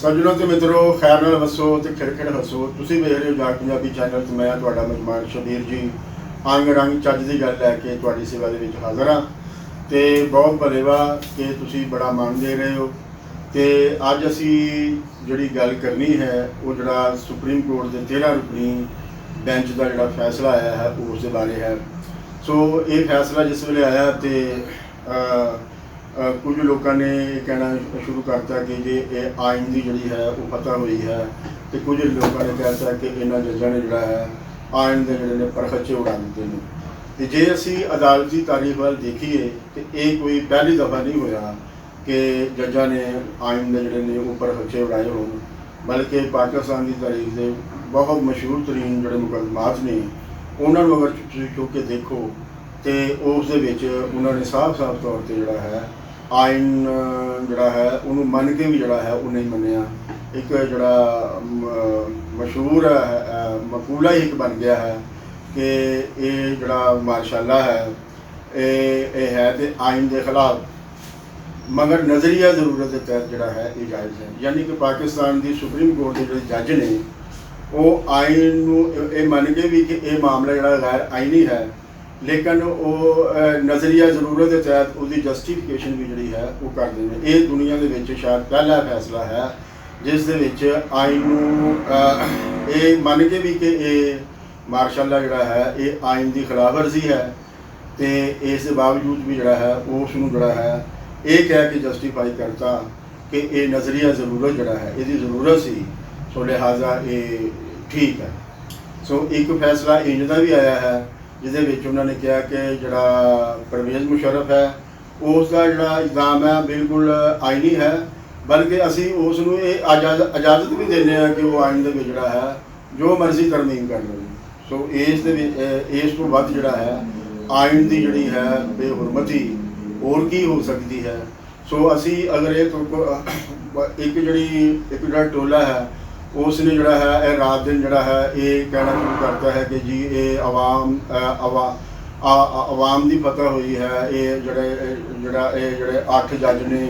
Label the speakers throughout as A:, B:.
A: ਸੱਜਣੋ ਤੇ ਮਿੱਤਰੋ ਖੈਰ ਨਾਲ ਵਸੋ ਤੇ ਖਿੜਖਿੜ ਹੱਸੋ, ਤੁਸੀਂ ਵੇਖ ਰਹੇ ਹੋ ਜਾਗ ਪੰਜਾਬੀ ਚੈਨਲ ਤੇ ਮੈਂ, ਤੁਹਾਡਾ ਮਹਿਮਾਨ ਸ਼ਬੀਰ ਜੀ ਅੰਗ ਰੰਗ ਚੱਜ ਦੀ ਗੱਲ ਲੈ ਕੇ ਤੁਹਾਡੀ ਸੇਵਾ ਦੇ ਵਿੱਚ ਹਾਜ਼ਰ ਹਾਂ। ਤੇ ਬਹੁਤ ਭਲੇਵਾ ਕਿ ਤੁਸੀਂ ਬੜਾ ਮਾਣ ਦੇ ਰਹੇ ਹੋ। ਤੇ ਅੱਜ ਅਸੀਂ ਜਿਹੜੀ ਗੱਲ ਕਰਨੀ ਹੈ, ਉਹ ਜਿਹੜਾ ਸੁਪਰੀਮ ਕੋਰਟ ਦੇ 13 ਰੁਕਨੀ ਬੈਂਚ ਦਾ ਜਿਹੜਾ ਫੈਸਲਾ ਆਇਆ ਹੈ, ਉਸ ਦੇ ਬਾਰੇ ਹੈ। ਸੋ ਇਹ ਫੈਸਲਾ ਜਿਸ ਵੇਲੇ ਆਇਆ ਤੇ ਕੁਝ ਲੋਕਾਂ ਨੇ ਇਹ ਕਹਿਣਾ ਸ਼ੁਰੂ ਕਰਤਾ ਕਿ ਜੇ ਇਹ ਆਇਨ ਦੀ ਜਿਹੜੀ ਹੈ ਉਹ ਪਤਾ ਹੋਈ ਹੈ ਤੇ ਕੁਝ ਲੋਕਾਂ ਨੇ ਕਹਿਤਾ ਕਿ ਇਹਨਾਂ ਜੱਜਾਂ ਨੇ ਜਿਹੜਾ ਹੈ ਆਇਨ ਦੇ ਜਿਹੜੇ ਨੇ ਪਰਖਚੇ ਉਡਾ ਦਿੱਤੇ ਨੇ। ਤੇ ਜੇ ਅਸੀਂ ਅਦਾਲਤੀ ਤਾਰੀਖ ਵੱਲ ਦੇਖੀਏ ਤੇ ਇਹ ਕੋਈ ਪਹਿਲੀ ਦਫਾ ਨਹੀਂ ਹੋਇਆ ਕਿ ਜੱਜਾਂ ਨੇ ਆਇਨ ਦੇ ਜਿਹੜੇ ਨੇ ਉਹ ਪਰਖਚੇ ਉਡਾਏ ਹੋਣ, ਬਲਕਿ ਪਾਕਿਸਤਾਨ ਦੀ ਤਾਰੀਖ ਦੇ ਬਹੁਤ ਮਸ਼ਹੂਰ ਤਰੀਨ ਜਿਹੜੇ ਮੁਕੱਦਮਾਤ ਨੇ, ਉਹਨਾਂ ਨੂੰ ਅਗਰ ਤੁਸੀਂ ਚੁੱਕ ਕੇ ਦੇਖੋ ਤੇ ਉਸ ਦੇ ਵਿੱਚ ਉਹਨਾਂ ਨੇ ਸਾਫ਼-ਸਾਫ਼ ਤੌਰ ਤੇ ਜਿਹੜਾ ਹੈ ਆਇਨ ਜਿਹੜਾ ਹੈ, ਉਹਨੂੰ ਮੰਨ ਕੇ ਵੀ ਜਿਹੜਾ ਹੈ ਉਹ ਨਹੀਂ ਮੰਨਿਆ। ਇੱਕ ਜਿਹੜਾ ਮਸ਼ਹੂਰ ਮਕੂਲਾ ਹੀ ਇੱਕ ਬਣ ਗਿਆ ਹੈ ਕਿ ਇਹ ਜਿਹੜਾ ਮਾਰਸ਼ਾਅੱਲਾ ਹੈ, ਇਹ ਇਹ ਹੈ ਤੇ ਆਇਨ ਦੇ ਖਿਲਾਫ। ਮਗਰ ਨਜ਼ਰੀਆ ਜ਼ਰੂਰਤ ਦੇ ਤਹਿਤ ਜਿਹੜਾ ਹੈ, ਇਹ ਜਾਇਜ਼ ਹੈ। ਯਾਨੀ ਕਿ ਪਾਕਿਸਤਾਨ ਦੀ ਸੁਪਰੀਮ ਕੋਰਟ ਦੇ ਜਿਹੜੇ ਜੱਜ ਨੇ, ਉਹ ਆਇਨ ਨੂੰ ਇਹ- ਇਹ ਮੰਨ ਕੇ ਵੀ ਕਿ ਇਹ ਮਾਮਲਾ ਜਿਹੜਾ ਗੈਰ ਆਇਨੀ ਹੈ। ਲੇਕਿਨ ਉਹ ਨਜ਼ਰੀਆ ਜ਼ਰੂਰਤ ਦੇ ਤਹਿਤ ਉਹਦੀ ਜਸਟੀਫਿਕੇਸ਼ਨ ਵੀ ਜਿਹੜੀ ਹੈ, ਉਹ ਕਰਦੇ ਨੇ। ਇਹ ਦੁਨੀਆ ਦੇ ਵਿੱਚ ਸ਼ਾਇਦ ਪਹਿਲਾ ਫੈਸਲਾ ਹੈ, ਜਿਸ ਦੇ ਵਿੱਚ ਆਇਨ ਨੂੰ ਇਹ ਮੰਨ ਕੇ ਵੀ ਕਿ ਇਹ ਮਾਰਸ਼ਾਲਾ ਜਿਹੜਾ ਹੈ, ਇਹ ਆਇਨ ਦੀ ਖਿਲਾਫਵਰਜ਼ੀ ਹੈ ਤੇ ਇਸ ਦੇ ਬਾਵਜੂਦ ਵੀ ਜਿਹੜਾ ਹੈ ਉਸ ਨੂੰ ਜਿਹੜਾ ਹੈ, ਇਹ ਕਹਿ ਕੇ ਜਸਟੀਫਾਈ ਕਰਤਾ ਕਿ ਇਹ ਨਜ਼ਰੀਆ ਜ਼ਰੂਰਤ ਜਿਹੜਾ ਹੈ, ਇਹਦੀ ਜ਼ਰੂਰਤ ਸੀ। ਸੋ ਲਿਹਾਜ਼ਾ ਇਹ ਠੀਕ ਹੈ। ਸੋ ਇੱਕ ਫੈਸਲਾ ਇੰਜ ਦਾ ਵੀ ਆਇਆ ਹੈ ਜਿਹਦੇ ਵਿੱਚ ਉਹਨਾਂ ਨੇ ਕਿਹਾ ਕਿ ਜਿਹੜਾ ਪਰਵੇਜ਼ ਮੁਸ਼ਰਫ ਹੈ ਉਸ ਦਾ ਜਿਹੜਾ ਇਲਜ਼ਾਮ ਹੈ ਬਿਲਕੁਲ ਆਇਨੀ ਹੈ, ਬਲਕਿ ਅਸੀਂ ਉਸ ਨੂੰ ਇਹ ਇਜਾਜ਼ਤ ਇਜਾਜ਼ਤ ਵੀ ਦਿੰਦੇ ਹਾਂ ਕਿ ਉਹ ਆਇਨ ਦੇ ਵਿੱਚ ਜਿਹੜਾ ਹੈ, ਜੋ ਮਰਜ਼ੀ ਤਰਮੀਮ ਕਰ ਲਵੇ। ਸੋ ਇਸ ਦੇ ਵਿੱਚ ਇਸ ਤੋਂ ਵੱਧ ਜਿਹੜਾ ਹੈ ਆਇਨ ਦੀ ਜਿਹੜੀ ਹੈ ਬੇਹੁਰਮਤੀ ਹੋਰ ਕੀ ਹੋ ਸਕਦੀ ਹੈ? ਸੋ ਅਸੀਂ ਅਗਰ ਇਹ ਇੱਕ ਜਿਹੜੀ, ਇੱਕ ਜਿਹੜਾ ਟੋਲਾ ਹੈ ਉਸ ਨੇ ਜਿਹੜਾ ਹੈ, ਇਹ ਰਾਤ ਦਿਨ ਜਿਹੜਾ ਹੈ, ਇਹ ਕਹਿਣਾ ਸ਼ੁਰੂ ਕਰਤਾ ਹੈ ਕਿ ਜੀ, ਇਹ ਆਵਾਮ ਆਵਾ ਆਵਾਮ ਦੀ ਪਤਾ ਹੋਈ ਹੈ। ਇਹ ਜਿਹੜੇ ਜਿਹੜਾ, ਇਹ ਜਿਹੜੇ ਅੱਠ ਜੱਜ ਨੇ,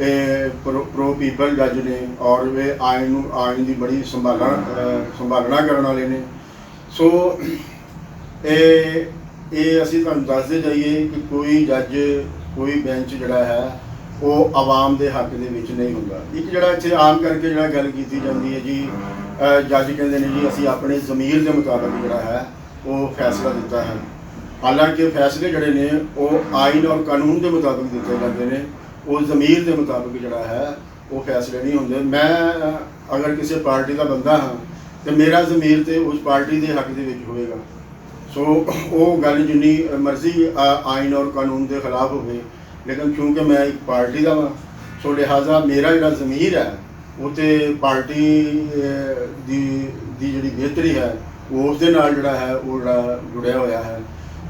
A: ਇਹ ਪ੍ਰੋ ਪੀਪਲ ਜੱਜ ਨੇ ਔਰ ਇਹ ਆਇਨ ਨੂੰ, ਆਇਨ ਦੀ ਬੜੀ ਸੰਭਾਲਣਾ ਸੰਭਾਲਣਾ ਕਰਨ ਵਾਲੇ ਨੇ। ਸੋ, ਇਹ ਇਹ ਅਸੀਂ ਤੁਹਾਨੂੰ ਦੱਸਦੇ ਜਾਈਏ ਕਿ ਕੋਈ ਜੱਜ, ਕੋਈ ਬੈਂਚ ਜਿਹੜਾ ਹੈ ਉਹ ਆਵਾਮ ਦੇ ਹੱਕ ਦੇ ਵਿੱਚ ਨਹੀਂ ਹੁੰਦਾ। ਇੱਕ ਜਿਹੜਾ ਇੱਥੇ ਆਮ ਕਰਕੇ ਜਿਹੜਾ ਗੱਲ ਕੀਤੀ ਜਾਂਦੀ ਹੈ ਜੀ ਜੱਜ ਕਹਿੰਦੇ ਨੇ ਜੀ, ਅਸੀਂ ਆਪਣੇ ਜ਼ਮੀਰ ਦੇ ਮੁਤਾਬਕ ਜਿਹੜਾ ਹੈ, ਉਹ ਫੈਸਲਾ ਦਿੱਤਾ ਹੈ। ਹਾਲਾਂਕਿ ਫੈਸਲੇ ਜਿਹੜੇ ਨੇ, ਉਹ ਆਈਨ ਔਰ ਕਾਨੂੰਨ ਦੇ ਮੁਤਾਬਕ ਦਿੱਤੇ ਜਾਂਦੇ ਨੇ। ਉਹ ਜ਼ਮੀਰ ਦੇ ਮੁਤਾਬਕ ਜਿਹੜਾ ਹੈ, ਉਹ ਫੈਸਲੇ ਨਹੀਂ ਹੁੰਦੇ। ਮੈਂ ਅਗਰ ਕਿਸੇ ਪਾਰਟੀ ਦਾ ਬੰਦਾ ਹਾਂ, ਤੇ ਮੇਰਾ ਜ਼ਮੀਰ ਤੇ ਉਸ ਪਾਰਟੀ ਦੇ ਹੱਕ ਦੇ ਵਿੱਚ ਹੋਵੇਗਾ। ਸੋ, ਉਹ ਗੱਲ ਜਿੰਨੀ ਮਰਜ਼ੀ ਆਈਨ ਔਰ ਕਾਨੂੰਨ ਦੇ ਖਿਲਾਫ ਹੋਵੇ ਲੇਕਿਨ ਕਿਉਂਕਿ ਮੈਂ ਇੱਕ ਪਾਰਟੀ ਦਾ ਵਾਂ, ਸੋ ਲਿਹਾਜ਼ਾ ਮੇਰਾ ਜਿਹੜਾ ਜ਼ਮੀਰ ਹੈ, ਉਹ ਤੇ ਪਾਰਟੀ ਦੀ ਦੀ ਜਿਹੜੀ ਬਿਹਤਰੀ ਹੈ ਉਸ ਦੇ ਨਾਲ ਜਿਹੜਾ ਹੈ, ਉਹ ਜਿਹੜਾ ਜੁੜਿਆ ਹੋਇਆ ਹੈ।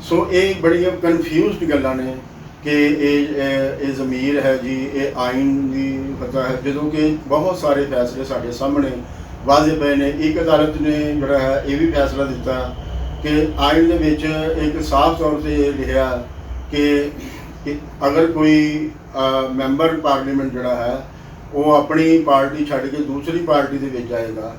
A: ਸੋ ਇਹ ਬੜੀਆਂ ਕਨਫਿਊਜ਼ਡ ਗੱਲਾਂ ਨੇ ਕਿ ਇਹ ਇਹ ਜ਼ਮੀਰ ਹੈ ਜੀ, ਇਹ ਆਇਨ ਦੀ ਪਤਾ ਹੈ, ਜਦੋਂ ਕਿ ਬਹੁਤ ਸਾਰੇ ਫੈਸਲੇ ਸਾਡੇ ਸਾਹਮਣੇ ਵਾਜ਼ਿਹ ਪਏ ਨੇ। ਇੱਕ ਅਦਾਲਤ ਨੇ ਜਿਹੜਾ ਹੈ, ਇਹ ਵੀ ਫੈਸਲਾ ਦਿੱਤਾ ਕਿ ਆਇਨ ਦੇ ਵਿੱਚ ਇੱਕ ਸਾਫ਼ ਤੌਰ ਤੇ ਇਹ ਲਿਖਿਆ ਕਿ ਕਿ ਅਗਰ ਕੋਈ ਮੈਂਬਰ ਪਾਰਲੀਮੈਂਟ ਜਿਹੜਾ ਹੈ, ਉਹ ਆਪਣੀ ਪਾਰਟੀ ਛੱਡ ਕੇ ਦੂਸਰੀ ਪਾਰਟੀ ਦੇ ਵਿੱਚ ਆਏਗਾ,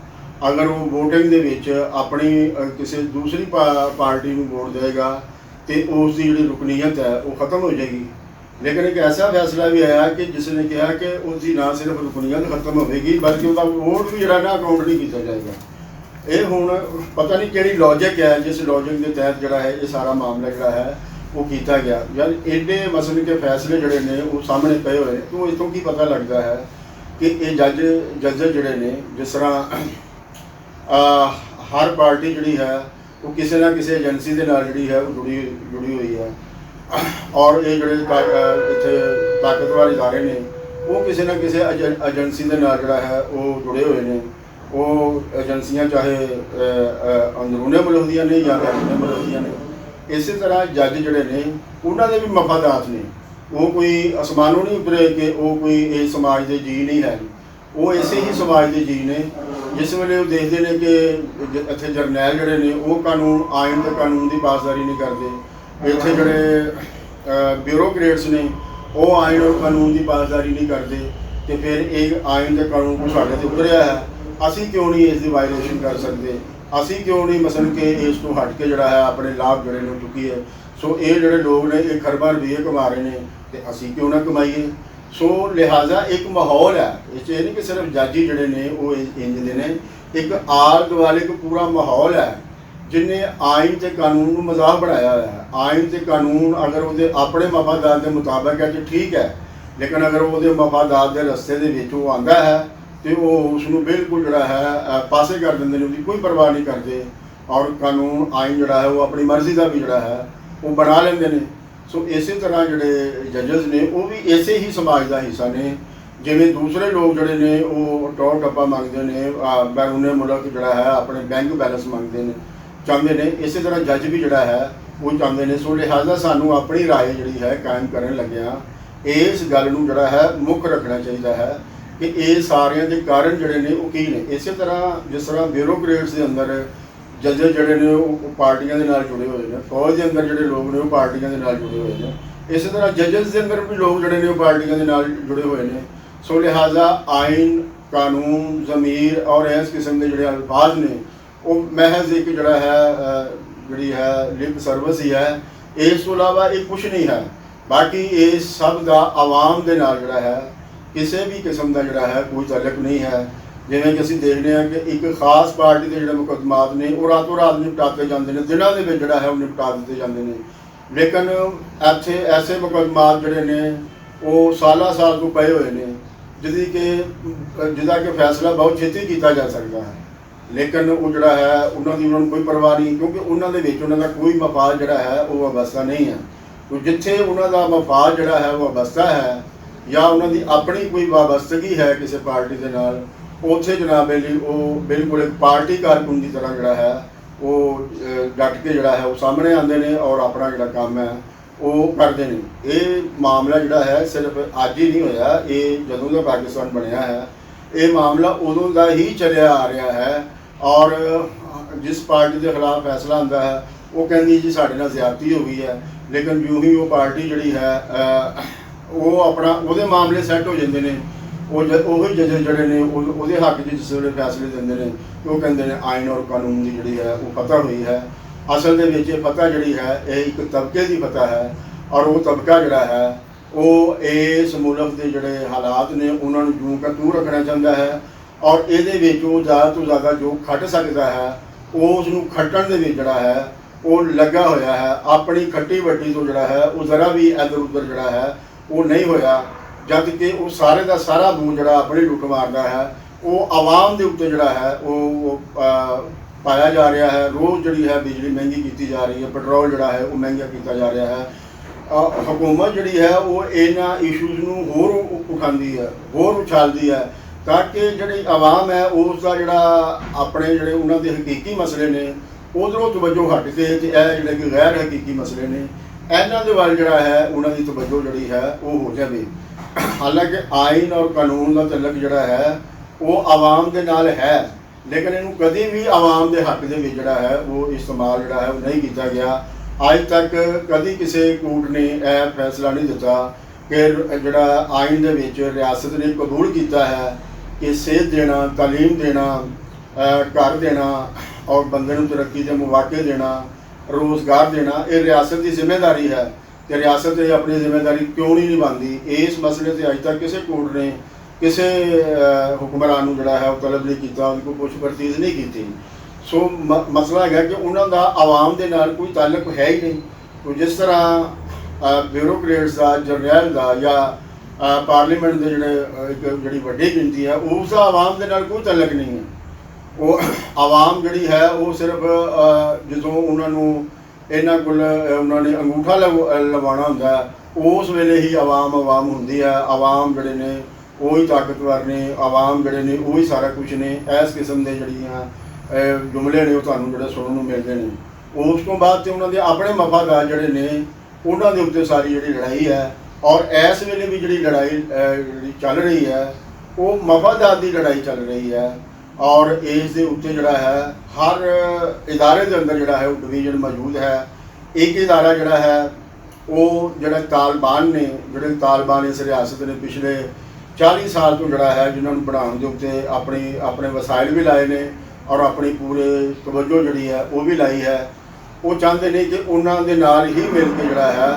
A: ਅਗਰ ਉਹ VOTING ਦੇ ਵਿੱਚ ਆਪਣੀ ਕਿਸੇ ਦੂਸਰੀ ਪਾ- ਪਾਰਟੀ ਨੂੰ ਵੋਟ ਦੇਵੇਗਾ, ਤੇ ਉਸ ਦੀ ਜਿਹੜੀ ਰੁਕਨੀਅਤ ਹੈ, ਉਹ ਖਤਮ ਹੋ ਜਾਏਗੀ। ਲੇਕਿਨ ਇੱਕ ਐਸਾ ਫੈਸਲਾ ਵੀ ਆਇਆ ਕਿ ਜਿਸ ਨੇ ਕਿਹਾ ਕਿ ਉਸ ਦੀ ਨਾ ਸਿਰਫ ਰੁਕਨੀਅਤ ਖਤਮ ਹੋਵੇਗੀ, ਬਲਕਿ ਉਹਦਾ ਵੋਟ ਵੀ ਜਿਹੜਾ ਨਾ ਅਕਾਊਂਟ ਨਹੀਂ ਕੀਤਾ ਜਾਏਗਾ। ਇਹ ਹੁਣ ਪਤਾ ਨਹੀਂ ਕਿਹੜੀ ਲੌਜਿਕ ਹੈ, ਜਿਸ ਲੌਜਿਕ ਦੇ ਤਹਿਤ ਜਿਹੜਾ ਹੈ, ਇਹ ਸਾਰਾ ਮਾਮਲਾ ਜਿਹੜਾ ਹੈ ਉਹ ਕੀਤਾ ਗਿਆ। ਯਾਰ ਐਡੇ ਮਸਲੇ ਕੇ ਫੈਸਲੇ ਜਿਹੜੇ ਨੇ ਉਹ ਸਾਹਮਣੇ ਪਏ ਹੋਏ ਨੇ। ਉਹ ਇਥੋਂ ਕੀ ਪਤਾ ਲੱਗਦਾ ਹੈ ਕਿ ਇਹ ਜੱਜ ਜੱਜ ਜਿਹੜੇ ਨੇ ਜਿਸ ਤਰ੍ਹਾਂ ਹਰ ਪਾਰਟੀ ਜਿਹੜੀ ਹੈ ਉਹ ਕਿਸੇ ਨਾ ਕਿਸੇ ਏਜੰਸੀ ਦੇ ਨਾਲ ਜਿਹੜੀ ਹੈ ਉਹ ਜੁੜੀ ਜੁੜੀ ਹੋਈ ਹੈ। ਔਰ ਇਹ ਜਿਹੜੇ ਇੱਥੇ ਤਾਕਤਵਰ ਇਦਾਰੇ ਨੇ ਉਹ ਕਿਸੇ ਨਾ ਕਿਸੇ ਏਜੰ- ਏਜੰਸੀ ਦੇ ਨਾਲ ਜਿਹੜਾ ਹੈ ਉਹ ਜੁੜੇ ਹੋਏ ਨੇ। ਉਹ ਏਜੰਸੀਆਂ ਚਾਹੇ ਅਹ, ਅਹ, ਅੰਦਰੂਨੇ ਮੁਲਕ ਦੀਆਂ ਨੇ ਜਾਂ ਬੈਰੂਨੇ ਮੁਲਕ ਦੀਆਂ ਨੇ। ਇਸੇ ਤਰ੍ਹਾਂ ਜੱਜ ਜਿਹੜੇ ਨੇ, ਉਹਨਾਂ ਦੇ ਵੀ ਮਫਾਦਾਤ ਨੇ। ਉਹ ਕੋਈ ਅਸਮਾਨੋਂ ਨਹੀਂ ਉਤਰੇ ਕਿ ਉਹ ਕੋਈ ਇਹ ਸਮਾਜ ਦੇ ਜੀ ਨਹੀਂ ਹੈ। ਉਹ ਇਸੇ ਹੀ ਸਮਾਜ ਦੇ ਜੀ ਨੇ, ਜਿਸ ਵੇਲੇ ਉਹ ਦੇਖਦੇ ਨੇ ਕਿ ਇੱਥੇ ਜਰਨੈਲ ਜਿਹੜੇ ਨੇ, ਉਹ ਕਾਨੂੰਨ, ਆਇਨ ਤੇ ਕਾਨੂੰਨ ਦੀ ਪਾਸਦਾਰੀ ਨਹੀਂ ਕਰਦੇ। ਇੱਥੇ ਜਿਹੜੇ ਬਿਊਰੋਕਰੇਟਸ ਨੇ, ਉਹ ਆਇਨ ਔਰ ਕਾਨੂੰਨ ਦੀ ਪਾਸਦਾਰੀ ਨਹੀਂ ਕਰਦੇ ਤੇ ਫਿਰ ਇਹ ਆਇਨ ਦੇ ਕਾਨੂੰਨ ਸਾਡੇ ਤੇ ਉਤਰਿਆ ਹੈ। ਅਸੀਂ ਕਿਉਂ ਨਹੀਂ ਇਸ ਦੀ ਵਾਇਲੇਸ਼ਨ ਕਰ ਸਕਦੇ? ਅਸੀਂ ਕਿਉਂ ਨਹੀਂ ਮਸਲ ਕਿ ਇਸ ਤੋਂ ਹਟ ਕੇ ਜਿਹੜਾ ਹੈ ਆਪਣੇ ਲਾਭ ਜਿਹੜੇ ਨੂੰ ਚੁੱਕੀਏ ਸੋ ਇਹ ਜਿਹੜੇ ਲੋਕ ਨੇ, ਇਹ ਖਰਬਾਂ ਰੁਪਏ ਕਮਾ ਰਹੇ ਨੇ ਤੇ ਅਸੀਂ ਕਿਉਂ ਨਾ ਕਮਾਈਏ? ਸੋ ਲਿਹਾਜ਼ਾ ਇੱਕ ਮਾਹੌਲ ਹੈ, ਇਸ 'ਚ ਇਹ ਨਹੀਂ ਕਿ ਸਿਰਫ ਜਾਜੀ ਜਿਹੜੇ ਨੇ ਉਹ ਇੰਜ ਇੰਜ ਦੇ ਨੇ। ਇੱਕ ਆਲ ਦੁਆਲੇ ਇੱਕ ਪੂਰਾ ਮਾਹੌਲ ਹੈ, ਜਿਨੇ ਆਇਨ ਤੇ ਕਾਨੂੰਨ ਨੂੰ ਮਜ਼ਾਕ ਬਣਾਇਆ ਹੋਇਆ ਹੈ। ਆਇਨ ਤੇ ਕਾਨੂੰਨ ਅਗਰ ਉਹਦੇ ਆਪਣੇ ਮਫਾਦਾਤ ਦੇ ਮੁਤਾਬਕ ਹੈ ਤੇ ਠੀਕ ਹੈ, ਲੇਕਿਨ ਅਗਰ ਉਹਦੇ ਮਫਾਦਾਤ ਦੇ ਰਸਤੇ ਦੇ ਵਿੱਚ ਉਹ ਆਂਦਾ ਹੈ ਤੇ ਉਹ ਉਸ ਨੂੰ ਬਿਲਕੁਲ ਜਿਹੜਾ ਹੈ ਅ, ਪਾਸੇ ਕਰ ਦਿੰਦੇ ਨੇ ਉਹਦੀ ਕੋਈ ਪਰਵਾਹ ਨਹੀਂ ਕਰਦੇ ਔਰ ਕਾਨੂੰਨ ਆਇਨ ਜਿਹੜਾ ਹੈ ਉਹ ਆਪਣੀ ਮਰਜ਼ੀ ਦਾ ਵੀ ਜਿਹੜਾ ਹੈ ਉਹ ਬਣਾ ਲੈਂਦੇ ਨੇ ਸੋ ਇਸੇ ਤਰ੍ਹਾਂ ਜਿਹੜੇ ਜੱਜਸ ਨੇ ਉਹ ਵੀ ਇਸੇ ਹੀ ਸਮਾਜ ਦਾ ਹਿੱਸਾ ਨੇ ਜਿਵੇਂ ਦੂਸਰੇ ਲੋਕ ਜਿਹੜੇ ਨੇ ਉਹ ਟੌਰ ਟੱਪਾ ਮੰਗਦੇ ਨੇ ਅ, ਬੈਰੂਨੇ ਮੁਲਕ ਜਿਹੜਾ ਹੈ ਆਪਣੇ ਬੈਂਕ ਬੈਲੈਂਸ ਮੰਗਦੇ ਨੇ ਚਾਹੁੰਦੇ ਨੇ ਇਸੇ ਤਰ੍ਹਾਂ ਜੱਜ ਵੀ ਜਿਹੜਾ ਹੈ ਉਹ ਚਾਹੁੰਦੇ ਨੇ ਸੋ ਲਿਹਾਜ਼ਾ ਸਾਨੂੰ ਆਪਣੀ رائے ਜਿਹੜੀ ਹੈ ਕਾਇਮ ਕਰਨ ਲੱਗਿਆ ਇਸ ਗੱਲ ਨੂੰ ਜਿਹੜਾ ਹੈ ਮੁੱਖ ਰੱਖਣਾ ਚਾਹੀਦਾ ਹੈ ਕਿ ਇਹ ਸਾਰਿਆਂ ਦੇ ਕਾਰਨ ਜਿਹੜੇ ਨੇ ਉਹ ਕੀ ਨੇ? ਇਸੇ ਤਰ੍ਹਾਂ ਜਿਸ ਤਰ੍ਹਾਂ ਬਿਊਰੋਕਰੇਟਸ ਦੇ ਅੰਦਰ ਜੱਜ ਜਿਹੜੇ ਨੇ ਉਹ ਪਾਰਟੀਆਂ ਦੇ ਨਾਲ ਜੁੜੇ ਹੋਏ ਨੇ, ਫੌਜ ਦੇ ਅੰਦਰ ਜਿਹੜੇ ਲੋਕ ਨੇ ਉਹ ਪਾਰਟੀਆਂ ਦੇ ਨਾਲ ਜੁੜੇ ਹੋਏ ਨੇ। ਇਸੇ ਤਰ੍ਹਾਂ ਜੱਜਸ ਦੇ ਅੰਦਰ ਵੀ ਲੋਕ ਜਿਹੜੇ ਨੇ ਉਹ ਪਾਰਟੀਆਂ ਦੇ ਨਾਲ ਜੁੜੇ ਹੋਏ ਨੇ। ਸੋ ਲਿਹਾਜ਼ਾ ਆਇਨ ਕਾਨੂੰਨ, ਜ਼ਮੀਰ ਔਰ ਇਸ ਕਿਸਮ ਦੇ ਜਿਹੜੇ ਅਲਫਾਜ਼ ਨੇ, ਉਹ ਮਹਿਜ਼ ਇੱਕ ਜਿਹੜਾ ਹੈ ਜਿਹੜੀ ਹੈ ਲਿਪ ਸਰਵਿਸ ਹੀ ਹੈ। ਇਸ ਤੋਂ ਇਲਾਵਾ ਇਹ ਕੁਝ ਨਹੀਂ ਹੈ। ਬਾਕੀ ਇਹ ਸਭ ਦਾ ਆਵਾਮ ਦੇ ਨਾਲ ਜਿਹੜਾ ਹੈ ਕਿਸੇ ਵੀ ਕਿਸਮ ਦਾ ਜਿਹੜਾ ਹੈ ਕੋਈ ਤਾਲੁਕ ਨਹੀਂ ਹੈ। ਜਿਵੇਂ ਕਿ ਅਸੀਂ ਦੇਖਦੇ ਹਾਂ ਕਿ ਇੱਕ ਖਾਸ ਪਾਰਟੀ ਦੇ ਜਿਹੜੇ ਮੁਕੱਦਮਾਤ ਨੇ, ਉਹ ਰਾਤੋਂ ਰਾਤ ਨਿਪਟਾਤੇ ਜਾਂਦੇ ਨੇ। ਦਿਨਾਂ ਦੇ ਵਿੱਚ ਜਿਹੜਾ ਹੈ ਉਹ ਨਿਪਟਾ ਦਿੱਤੇ ਜਾਂਦੇ ਨੇ। ਲੇਕਿਨ ਇੱਥੇ ਐਸੇ ਮੁਕੱਦਮਾਤ ਜਿਹੜੇ ਨੇ, ਉਹ ਸਾਲਾਂ ਸਾਲ ਤੋਂ ਪਏ ਹੋਏ ਨੇ, ਜਿਹਦੀ ਕਿ, ਜਿਹਦਾ ਕਿ ਫੈਸਲਾ ਬਹੁਤ ਛੇਤੀ ਕੀਤਾ ਜਾ ਸਕਦਾ ਹੈ। ਲੇਕਿਨ ਉਹ ਜਿਹੜਾ ਹੈ, ਉਹਨਾਂ ਦੀ ਉਹਨਾਂ ਨੂੰ ਕੋਈ ਪਰਵਾਹ ਨਹੀਂ, ਕਿਉਂਕਿ ਉਹਨਾਂ ਦੇ ਵਿੱਚ ਉਹਨਾਂ ਦਾ ਕੋਈ ਮਫਾਦ ਜਿਹੜਾ ਹੈ, ਉਹ ਅਵਸਥਾ ਨਹੀਂ ਹੈ। ਤੋ ਜਿੱਥੇ ਉਹਨਾਂ ਦਾ ਮਫਾਦ ਜਿਹੜਾ ਹੈ, ਉਹ ਅਵਸਥਾ ਹੈ ਜਾਂ ਉਹਨਾਂ ਦੀ ਆਪਣੀ ਕੋਈ ਵਾਬਸਤਗੀ ਹੈ ਕਿਸੇ ਪਾਰਟੀ ਦੇ ਨਾਲ ਉੱਥੇ ਜਨਾਬ ਲਈ ਉਹ ਬਿਲਕੁਲ ਇੱਕ ਪਾਰਟੀ ਕਾਰਕੁਨ ਦੀ ਤਰ੍ਹਾਂ ਜਿਹੜਾ ਹੈ ਉਹ ਅਹ, ਡਟ ਕੇ ਜਿਹੜਾ ਹੈ ਉਹ ਸਾਹਮਣੇ ਆਉਂਦੇ ਨੇ ਔਰ ਆਪਣਾ ਜਿਹੜਾ ਕੰਮ ਹੈ ਉਹ ਕਰਦੇ ਨੇ। ਇਹ ਮਾਮਲਾ ਜਿਹੜਾ ਹੈ ਸਿਰਫ ਅੱਜ ਹੀ ਨਹੀਂ ਹੋਇਆ ਇਹ ਜਦੋਂ ਦਾ ਪਾਕਿਸਤਾਨ ਬਣਿਆ ਹੈ ਇਹ ਮਾਮਲਾ ਉਦੋਂ ਦਾ ਹੀ ਚੱਲਿਆ ਆ ਰਿਹਾ ਹੈ ਔਰ ਜਿਸ ਪਾਰਟੀ ਦੇ ਖਿਲਾਫ ਫੈਸਲਾ ਹੁੰਦਾ ਹੈ ਉਹ ਕਹਿੰਦੀ ਜੀ ਸਾਡੇ ਨਾਲ ਜ਼ਿਆਦਤੀ ਹੋ ਗਈ ਹੈ ਲੇਕਿਨ ਜਿਉਂ ਹੀ ਉਹ ਪਾਰਟੀ ਜਿਹੜੀ ਹੈ ਉਹ ਆਪਣਾ, ਉਹਦੇ ਮਾਮਲੇ ਸੈੱਟ ਹੋ ਜਾਂਦੇ ਨੇ। ਉਹ ਜ- ਉਹੀ ਜੱਜ ਜਿਹੜੇ ਨੇ, ਉਹ- ਉਹਦੇ ਹੱਕ 'ਚ ਜਿਸ ਵੇਲੇ ਫੈਸਲੇ ਦਿੰਦੇ ਨੇ। ਉਹ ਕਹਿੰਦੇ ਨੇ ਆਇਨ ਔਰ ਕਾਨੂੰਨ ਦੀ ਜਿਹੜੀ ਹੈ, ਉਹ ਪਤਾ ਹੋਈ ਹੈ। ਅਸਲ ਦੇ ਵਿੱਚ ਇਹ ਪਤਾ ਜਿਹੜੀ ਹੈ, ਇਹ ਇੱਕ ਤਬਕੇ ਦੀ ਪਤਾ ਹੈ। ਔਰ ਉਹ ਤਬਕਾ ਜਿਹੜਾ ਹੈ, ਉਹ ਇਸ ਮੁਲਕ ਦੇ ਜਿਹੜੇ ਹਾਲਾਤ ਨੇ, ਉਹਨਾਂ ਨੂੰ ਜੂੰ ਕਾ ਤੂੰ ਰੱਖਣਾ ਚਾਹੁੰਦਾ ਹੈ। ਔਰ ਇਹਦੇ ਵਿੱਚ ਉਹ ਜ਼ਿਆਦਾ ਤੋਂ ਜ਼ਿਆਦਾ ਜੋ ਖੱਟ ਸਕਦਾ ਹੈ ਉਸ ਨੂੰ ਖੱਟਣ ਦੇ ਵਿੱਚ ਜਿਹੜਾ ਹੈ, ਉਹ ਲੱਗਾ ਹੋਇਆ ਹੈ। ਆਪਣੀ ਖੱਟੀ ਵੱਡੀ ਤੋਂ ਜਿਹੜਾ ਹੈ, ਉਹ ਜ਼ਰਾ ਵੀ ਇੱਧਰ ਉੱਧਰ ਜਿਹੜਾ ਹੈ ਉਹ ਨਹੀਂ ਹੋਇਆ। ਜਦ ਕਿ ਉਹ ਸਾਰੇ ਦਾ ਸਾਰਾ ਬੂਝ ਜਿਹੜਾ ਆਪਣੀ ਲੁੱਟ ਮਾਰਦਾ ਹੈ, ਉਹ ਆਵਾਮ ਦੇ ਉੱਤੇ ਜਿਹੜਾ ਹੈ, ਉਹ ਪਾਇਆ ਜਾ ਰਿਹਾ ਹੈ। ਰੋਜ਼ ਜਿਹੜੀ ਹੈ ਬਿਜਲੀ ਮਹਿੰਗੀ ਕੀਤੀ ਜਾ ਰਹੀ ਹੈ, ਪੈਟਰੋਲ ਜਿਹੜਾ ਹੈ ਉਹ ਮਹਿੰਗਾ ਕੀਤਾ ਜਾ ਰਿਹਾ ਹੈ। ਹਕੂਮਤ ਜਿਹੜੀ ਹੈ, ਉਹ ਇਹਨਾਂ ਇਸ਼ੂਜ਼ ਨੂੰ ਹੋਰ ਉਠਾਉਂਦੀ ਹੈ, ਹੋਰ ਉਛਾਲਦੀ ਹੈ, ਤਾਂ ਕਿ ਜਿਹੜੀ ਆਵਾਮ ਹੈ, ਉਸ ਦਾ ਜਿਹੜਾ ਆਪਣੇ ਜਿਹੜੇ ਉਹਨਾਂ ਦੇ ਹਕੀਕੀ ਮਸਲੇ ਨੇ, ਉਧਰੋਂ ਤਵੱਜੋ ਹਟ ਕੇ ਤੇ ਇਹ ਜਿਹੜੇ ਕਿ ਗੈਰ ਹਕੀਕੀ ਮਸਲੇ ਨੇ ਇਹਨਾਂ ਦੇ ਵੱਲ ਜਿਹੜਾ ਹੈ ਉਹਨਾਂ ਦੀ ਤਵੱਜੋ ਜਿਹੜੀ ਹੈ ਉਹ ਹੋ ਜਾਵੇ ਹਾਲਾਂਕਿ ਆਇਨ ਔਰ ਕਾਨੂੰਨ ਦਾ ਤਲਕ ਜਿਹੜਾ ਹੈ ਉਹ ਆਵਾਮ ਦੇ ਨਾਲ ਹੈ ਲੇਕਿਨ ਇਹਨੂੰ ਕਦੀ ਵੀ ਆਵਾਮ ਦੇ ਹੱਕ ਦੇ ਵਿੱਚ ਜਿਹੜਾ ਹੈ ਉਹ ਇਸਤੇਮਾਲ ਜਿਹੜਾ ਹੈ ਉਹ ਨਹੀਂ ਕੀਤਾ ਗਿਆ ਅੱਜ ਤੱਕ ਕਦੀ ਕਿਸੇ ਕੋਰਟ ਨੇ ਇਹ ਫੈਸਲਾ ਨਹੀਂ ਦਿੱਤਾ ਕਿ ਜਿਹੜਾ ਆਇਨ ਦੇ ਵਿੱਚ ਰਿਆਸਤ ਨੇ ਕਬੂਲ ਕੀਤਾ ਹੈ ਕਿ ਸਿਹਤ ਦੇਣਾ تعلیم ਦੇਣਾ ਅਹ ਘਰ ਦੇਣਾ ਔਰ ਬੰਦੇ ਨੂੰ ਤਰੱਕੀ ਦੇ ਮੌਕੇ ਦੇਣਾ ਰੋਜ਼ਗਾਰ ਦੇਣਾ, ਇਹ ਰਿਆਸਤ ਦੀ ਜ਼ਿੰਮੇਵਾਰੀ ਹੈ ਤੇ ਰਿਆਸਤ ਇਹ ਆਪਣੀ ਜ਼ਿੰਮੇਵਾਰੀ ਕਿਉਂ ਨਹੀਂ ਨਿਭਾਉਂਦੀ? ਇਸ ਮਸਲੇ ਤੇ ਅੱਜ ਤੱਕ ਕਿਸੇ ਕੋਰਟ ਨੇ ਕਿਸੇ ਹੁਕਮਰਾਨ ਨੂੰ ਜਿਹੜਾ ਹੈ ਉਹ ਤਲਬ ਨਹੀਂ ਕੀਤਾ, ਉਹਦੀ ਕੋਈ ਪੁੱਛ ਪਰਚੀਜ਼ ਨਹੀਂ ਕੀਤੀ। ਸੋ ਮਸਲਾ ਹੈਗਾ ਕਿ ਉਹਨਾਂ ਦਾ ਆਵਾਮ ਦੇ ਨਾਲ ਕੋਈ ਤਾਲੁਕ ਹੈ ਹੀ ਨਹੀਂ। ਉਹ ਜਿਸ ਤਰ੍ਹਾਂ ਬਿਊਰੋਕਰੇਟਸ ਦਾ, ਜਰਨੈਲ ਦਾ ਜਾਂ ਪਾਰਲੀਮੈਂਟ ਦੇ ਜਿਹੜੇ ਇੱਕ ਜਿਹੜੀ ਵੱਡੀ ਗਿਣਤੀ ਹੈ, ਉਸ ਦਾ ਆਵਾਮ ਦੇ ਨਾਲ ਕੋਈ ਤਾਲੁਕ ਨਹੀਂ ਹੈ। ਉਹ ਆਵਾਮ ਜਿਹੜੀ ਹੈ ਉਹ ਸਿਰਫ ਜਦੋਂ ਉਹਨਾਂ ਨੂੰ ਇਹਨਾਂ ਕੋਲ ਉਹਨਾਂ ਨੇ ਅੰਗੂਠਾ ਲਗ- ਲਵਾਉਣਾ ਹੁੰਦਾ ਉਸ ਵੇਲੇ ਹੀ ਆਵਾਮ ਆਵਾਮ ਹੁੰਦੀ ਹੈ। ਆਵਾਮ ਜਿਹੜੇ ਨੇ ਉਹ ਹੀ ਤਾਕਤਵਰ ਨੇ, ਆਵਾਮ ਜਿਹੜੇ ਨੇ ਉਹ ਹੀ ਸਾਰਾ ਕੁਝ ਨੇ। ਇਸ ਕਿਸਮ ਦੇ ਜਿਹੜੀਆਂ ਜੁਮਲੇ ਨੇ ਉਹ ਤੁਹਾਨੂੰ ਜਿਹੜੇ ਸੁਣਨ ਨੂੰ ਮਿਲਦੇ ਨੇ। ਉਸ ਤੋਂ ਬਾਅਦ ਤੇ ਉਹਨਾਂ ਦੇ ਆਪਣੇ ਮਫਾਦਾਰ ਜਿਹੜੇ ਨੇ, ਉਹਨਾਂ ਦੇ ਉੱਤੇ ਸਾਰੀ ਜਿਹੜੀ ਲੜਾਈ ਹੈ, ਔਰ ਇਸ ਵੇਲੇ ਵੀ ਜਿਹੜੀ ਲੜਾਈ ਜਿਹੜੀ ਚੱਲ ਰਹੀ ਹੈ, ਉਹ ਮਫਾਦਾਰ ਦੀ ਲੜਾਈ ਚੱਲ ਰਹੀ ਹੈ। ਔਰ ਇਸ ਦੇ ਉੱਤੇ ਜਿਹੜਾ ਹੈ, ਹਰ ਇਦਾਰੇ ਦੇ ਅੰਦਰ ਜਿਹੜਾ ਹੈ, ਉਹ ਡਿਵੀਜ਼ਨ ਮੌਜੂਦ ਹੈ। ਇੱਕ ਇਦਾਰਾ ਜਿਹੜਾ ਹੈ, ਉਹ ਜਿਹੜਾ ਤਾਲਿਬਾਨ ਨੇ, ਜਿਹੜੇ ਤਾਲਿਬਾਨ ਇਸ ਰਿਆਸਤ ਨੇ ਪਿਛਲੇ 40 ਸਾਲ ਤੋਂ ਜਿਹੜਾ ਹੈ, ਜਿਨ੍ਹਾਂ ਨੂੰ ਬਣਾਉਣ ਦੇ ਉੱਤੇ ਆਪਣੀ, ਆਪਣੇ ਵਸਾਇਲ ਵੀ ਲਾਏ ਨੇ ਔਰ ਆਪਣੀ ਪੂਰੇ ਤਵੱਜੋ ਜਿਹੜੀ ਹੈ, ਉਹ ਵੀ ਲਾਈ ਹੈ। ਉਹ ਚਾਹੁੰਦੇ ਨੇ ਕਿ ਉਹਨਾਂ ਦੇ ਨਾਲ ਹੀ ਮਿਲ ਕੇ ਜਿਹੜਾ ਹੈ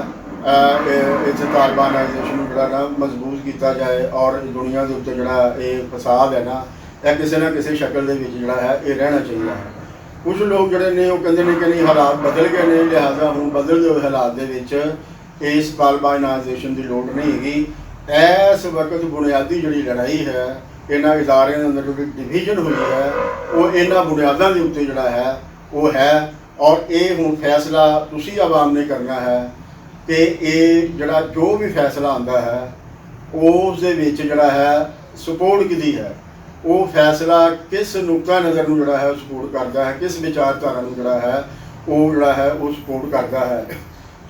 A: ਇਸ ਤਾਲਬਾਨਾਈਜੇਸ਼ਨ ਨੂੰ ਜਿਹੜਾ ਨਾ ਮਜ਼ਬੂਤ ਕੀਤਾ ਜਾਏ ਔਰ ਦੁਨੀਆ ਦੇ ਉੱਤੇ ਜਿਹੜਾ ਇਹ ਫਸਾਦ ਹੈ ਨਾ ਇਹ ਕਿਸੇ ਨਾ ਕਿਸੇ ਸ਼ਕਲ ਦੇ ਵਿੱਚ ਜਿਹੜਾ ਹੈ, ਇਹ ਰਹਿਣਾ ਚਾਹੀਦਾ ਹੈ। ਕੁਝ ਲੋਕ ਜਿਹੜੇ ਨੇ, ਉਹ ਕਹਿੰਦੇ ਨੇ ਕਿ ਨਹੀਂ, ਹਾਲਾਤ ਬਦਲ ਗਏ ਨੇ, ਲਿਹਾਜ਼ਾ ਹੁਣ ਬਦਲਦੇ ਹੋਏ ਹਾਲਾਤ ਦੇ ਵਿੱਚ। ਇਸ ਤਾਲਬਾਨਾਈਜੇਸ਼ਨ ਦੀ ਲੋੜ ਨਹੀਂ ਹੈਗੀ। ਇਸ ਵਕਤ ਬੁਨਿਆਦੀ ਜਿਹੜੀ ਲੜਾਈ ਹੈ, ਇਹਨਾਂ ਇਦਾਰਿਆਂ ਦੇ ਅੰਦਰ ਜਿਹੜੀ ਡਿਵੀਜ਼ਨ ਹੋਈ ਹੈ, ਉਹ ਇਹਨਾਂ ਬੁਨਿਆਦਾਂ ਦੇ ਉੱਤੇ ਜਿਹੜਾ ਹੈ, ਉਹ ਹੈ। ਔਰ ਇਹ ਹੁਣ ਫੈਸਲਾ ਤੁਸੀਂ ਆਵਾਮ ਨੇ ਕਰਨਾ ਹੈ ਕਿ ਇਹ ਜਿਹੜਾ ਜੋ ਵੀ ਫੈਸਲਾ ਆਂਦਾ ਹੈ, ਉਸ ਦੇ ਵਿੱਚ ਜਿਹੜਾ ਹੈ ਸਪੋਰਟ ਕਿਹਦੀ ਹੈ? ਉਹ ਫੈਸਲਾ ਕਿਸ ਨੁਕਤਾ ਨਜ਼ਰ ਨੂੰ ਜਿਹੜਾ ਹੈ ਉਹ ਸਪੋਰਟ ਕਰਦਾ ਹੈ ਕਿਸ ਵਿਚਾਰਧਾਰਾ ਨੂੰ ਜਿਹੜਾ ਹੈ ਉਹ ਜਿਹੜਾ ਹੈ ਉਹ ਸਪੋਰਟ ਕਰਦਾ ਹੈ।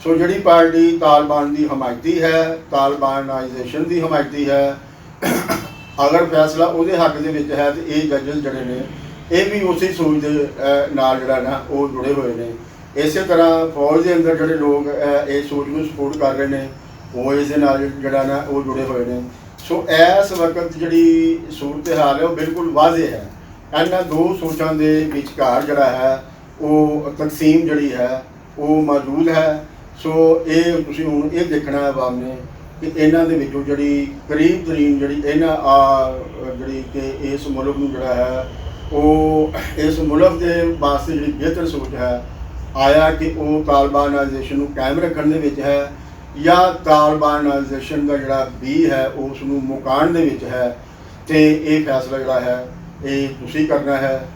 A: ਸੋ ਜਿਹੜੀ ਪਾਰਟੀ ਤਾਲਿਬਾਨ ਦੀ ਹਮਾਇਤੀ ਹੈ ਤਾਲਿਬਾਨਾਈਜੇਸ਼ਨ ਦੀ ਹਮਾਇਤੀ ਹੈ ਅਗਰ ਫੈਸਲਾ ਉਹਦੇ ਹੱਕ ਦੇ ਵਿੱਚ ਹੈ ਤੇ ਇਹ ਜੱਜਸ ਜਿਹੜੇ ਨੇ ਇਹ ਵੀ ਉਸੇ ਸੋਚ ਦੇ ਨਾਲ ਜਿਹੜਾ ਨਾ ਉਹ ਜੁੜੇ ਹੋਏ ਨੇ। ਇਸੇ ਤਰ੍ਹਾਂ ਫੌਜ ਦੇ ਅੰਦਰ ਜਿਹੜੇ ਲੋਕ ਅਹ, ਇਹ ਸੋਚ ਨੂੰ ਸਪੋਰਟ ਕਰ ਰਹੇ ਨੇ ਉਹ ਇਸ ਦੇ ਨਾਲ ਜਿਹੜਾ ਨਾ ਉਹ ਜੁੜੇ ਹੋਏ ਨੇ। ਸੋ ਇਸ ਵਕਤ ਜਿਹੜੀ ਸੂਰਤ ਹਾਲ ਹੈ ਉਹ ਬਿਲਕੁਲ ਵਾਜ਼ਿਹ ਹੈ। ਇਹਨਾਂ ਦੋ ਸੋਚਾਂ ਦੇ ਵਿਚਕਾਰ ਜਿਹੜਾ ਹੈ, ਉਹ ਤਕਸੀਮ ਜਿਹੜੀ ਹੈ, ਉਹ ਮੌਜੂਦ ਹੈ। ਸੋ ਇਹ ਤੁਸੀਂ ਹੁਣ ਇਹ ਦੇਖਣਾ ਹੈ ਆਵਾਮ ਨੇ ਕਿ ਇਹਨਾਂ ਦੇ ਵਿੱਚੋਂ ਜਿਹੜੀ ਕਰੀਬ ਤਰੀਨ ਜਿਹੜੀ ਇਹਨਾਂ ਆ, ਜਿਹੜੀ ਕਿ ਇਸ ਮੁਲਕ ਨੂੰ ਜਿਹੜਾ ਹੈ, ਉਹ ਇਸ ਮੁਲਕ ਦੇ ਵਾਸਤੇ ਜਿਹੜੀ ਬਿਹਤਰ ਸੋਚ ਹੈ, ਆਇਆ ਕਿ ਉਹ ਤਾਲਿਬਾਨਾਈਜ਼ੇਸ਼ਨ ਨੂੰ ਕਾਇਮ ਰੱਖਣ ਦੇ ਵਿੱਚ ਹੈ। ਜਾਂ ਤਾਲਬਾਨਾਈਜੇਸ਼ਨ ਦਾ ਜਿਹੜਾ ਵੀ ਹੈ ਉਸ ਨੂੰ ਮੁਕਾਣ ਦੇ ਵਿੱਚ ਹੈ, ਤੇ ਇਹ ਫੈਸਲਾ ਜਿਹੜਾ ਹੈ, ਇਹ ਤੁਸੀਂ ਕਰਨਾ ਹੈ,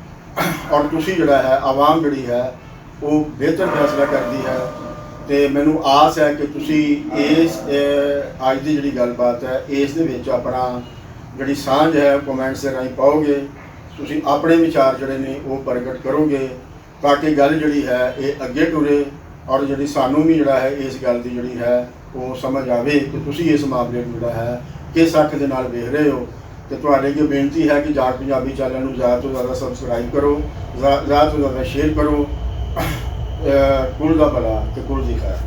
A: ਔਰ ਤੁਸੀਂ ਜਿਹੜਾ ਹੈ, ਆਵਾਮ ਜਿਹੜੀ ਹੈ, ਉਹ ਬਿਹਤਰ ਫੈਸਲਾ ਕਰਦੀ ਹੈ। ਤੇ ਮੈਨੂੰ ਆਸ ਹੈ ਕਿ ਤੁਸੀਂ ਇਸ ਅੱਜ ਦੀ ਜਿਹੜੀ ਗੱਲਬਾਤ ਹੈ, ਇਸ ਦੇ ਵਿੱਚ ਆਪਣਾ ਜਿਹੜੀ ਸਾਂਝ ਹੈ, ਕਮੈਂਟਸ ਦੇ ਰਾਹੀਂ ਪਾਓਗੇ। ਤੁਸੀਂ ਆਪਣੇ ਵਿਚਾਰ ਜਿਹੜੇ ਨੇ, ਉਹ ਪ੍ਰਗਟ ਕਰੋਗੇ, ਤਾਂ ਕਿ ਗੱਲ ਜਿਹੜੀ ਹੈ, ਇਹ ਅੱਗੇ ਟੁਰੇ ਔਰ ਜਿਹੜੀ ਸਾਨੂੰ ਵੀ ਜਿਹੜਾ ਹੈ, ਇਸ ਗੱਲ ਦੀ ਜਿਹੜੀ ਹੈ, ਉਹ ਸਮਝ ਆਵੇ ਕਿ ਤੁਸੀਂ ਇਸ ਮਾਮਲੇ ਨੂੰ ਜਿਹੜਾ ਹੈ, ਕਿਸ ਅੱਖ ਦੇ ਨਾਲ ਵੇਖ ਰਹੇ ਹੋ। ਤੇ ਤੁਹਾਡੇ ਅੱਗੇ ਬੇਨਤੀ ਹੈ ਕਿ ਜਾਟ ਪੰਜਾਬੀ ਚੈਨਲ ਨੂੰ ਜ਼ਿਆਦਾ ਤੋਂ ਜ਼ਿਆਦਾ ਸਬਸਕ੍ਰਾਈਬ ਕਰੋ ਜ਼ਿਆ- ਜ਼ਿਆਦਾ ਤੋਂ ਜ਼ਿਆਦਾ ਸ਼ੇਅਰ ਕਰੋ। ਅਹ ਕੁਲ ਦਾ ਭਲਾ ਤੇ ਕੁਲ ਦੀ ਖੈਰ।